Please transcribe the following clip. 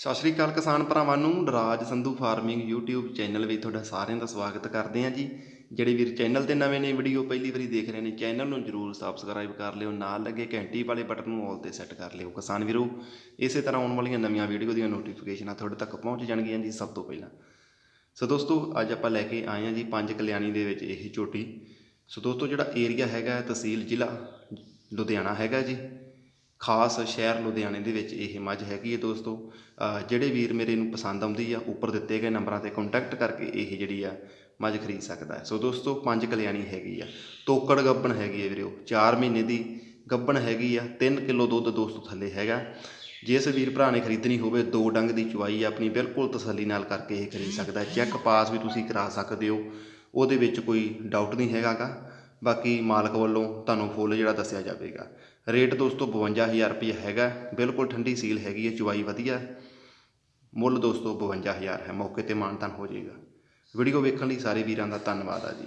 ਸਤਿ ਸ਼੍ਰੀ ਅਕਾਲ ਕਿਸਾਨ ਭਰਾਵਾਂ ਨੂੰ, Raj Sandhu farming YouTube channel ਵਿੱਚ ਤੁਹਾਡਾ ਸਾਰਿਆਂ ਦਾ ਸਵਾਗਤ ਕਰਦੇ ਹਾਂ ਜੀ। ਜਿਹੜੇ ਵੀਰ ਚੈਨਲ ਤੇ ਨਵੇਂ ਨੇ ਵੀਡੀਓ ਪਹਿਲੀ ਵਾਰੀ ਦੇਖ ਰਹੇ ਨੇ, ਚੈਨਲ ਨੂੰ ਜਰੂਰ ਸਬਸਕ੍ਰਾਈਬ ਕਰ ਲਿਓ, ਨਾਲ ਲੱਗੇ ਘੰਟੀ ਵਾਲੇ ਬਟਨ ਨੂੰ ਆਲ ਤੇ ਸੈੱਟ ਕਰ ਲਿਓ। ਕਿਸਾਨ ਵੀਰੋ, ਇਸੇ ਤਰ੍ਹਾਂ ਆਉਣ ਵਾਲੀਆਂ ਨਵੀਆਂ ਵੀਡੀਓ ਦੀਆਂ ਨੋਟੀਫਿਕੇਸ਼ਨਾਂ ਤੁਹਾਡੇ ਤੱਕ ਪਹੁੰਚ ਜਾਣਗੀਆਂ ਜੀ ਸਭ ਤੋਂ ਪਹਿਲਾਂ। ਸੋ ਦੋਸਤੋ, ਅੱਜ ਆਪਾਂ ਲੈ ਕੇ ਆਏ ਹਾਂ ਜੀ ਪੰਜ ਕਲਿਆਣੀ ਦੇ ਵਿੱਚ ਇਹ ਚੋਟੀ ਸੋ ਦੋਸਤੋ, ਜਿਹੜਾ ਏਰੀਆ ਹੈਗਾ ਤਹਿਸੀਲ ਜ਼ਿਲ੍ਹਾ ਲੁਧਿਆਣਾ ਹੈਗਾ ਜੀ। ਖਾਸ ਸ਼ਹਿਰ ਲੁਧਿਆਣੇ ਦੇ ਵਿੱਚ ਇਹ ਮੱਝ ਹੈਗੀ ਹੈ ਦੋਸਤੋ। ਜਿਹੜੇ ਵੀਰ ਮੇਰੇ ਨੂੰ ਪਸੰਦ ਆਉਂਦੀ ਆ, ਉੱਪਰ ਦਿੱਤੇ ਗਏ ਨੰਬਰਾਂ ਤੇ ਕੰਟੈਕਟ ਕਰਕੇ ਇਹ ਜਿਹੜੀ ਆ ਮੱਝ ਖਰੀਦ ਸਕਦਾ ਹੈ। ਸੋ ਦੋਸਤੋ, ਪੰਜ ਕਲਿਆਣੀ ਹੈਗੀ ਆ। ਤੋਕੜ ਗੱਬਣ ਹੈਗੀ ਹੈ ਵੀਰੋ 4 ਮਹੀਨੇ ਦੀ ਗੱਬਣ ਹੈਗੀ ਆ 3 ਕਿਲੋ ਦੁੱਧ ਦੋਸਤੋ ਥੱਲੇ ਹੈਗਾ। ਜਿਸ ਵੀਰ ਭਰਾ ਨੇ ਖਰੀਦਣੀ ਹੋਵੇ, ਦੋ ਡੰਗ ਦੀ ਚੁਆਈ ਆਪਣੀ ਬਿਲਕੁਲ ਤਸੱਲੀ ਨਾਲ ਕਰਕੇ ਇਹ ਖਰੀਦ ਸਕਦਾ ਚੈੱਕ ਪਾਸ ਵੀ ਤੁਸੀਂ ਕਰਾ ਸਕਦੇ ਹੋ, ਉਹਦੇ ਵਿੱਚ ਕੋਈ ਡਾਊਟ ਨਹੀਂ ਹੈਗਾਗਾ। ਬਾਕੀ ਮਾਲਕ ਵੱਲੋਂ ਤੁਹਾਨੂੰ ਫੁੱਲ ਜਿਹੜਾ ਦੱਸਿਆ ਜਾਵੇਗਾ। ਰੇਟ ਦੋਸਤੋ 52000 ਰੁਪਏ ਹੈਗਾ, ਬਿਲਕੁਲ ਠੰਡੀ ਸੀਲ ਹੈਗੀ ਹੈ, ਚੁਆਈ ਵਧੀਆ। ਮੁੱਲ ਦੋਸਤੋ 52000 ਹੈ, ਮੌਕੇ ਤੇ ਮਾਨਤਾਨ ਹੋ ਜਾਏਗਾ। ਵੀਡੀਓ ਵੇਖਣ ਲਈ ਸਾਰੇ ਵੀਰਾਂ ਦਾ ਧੰਨਵਾਦ ਆ ਜੀ।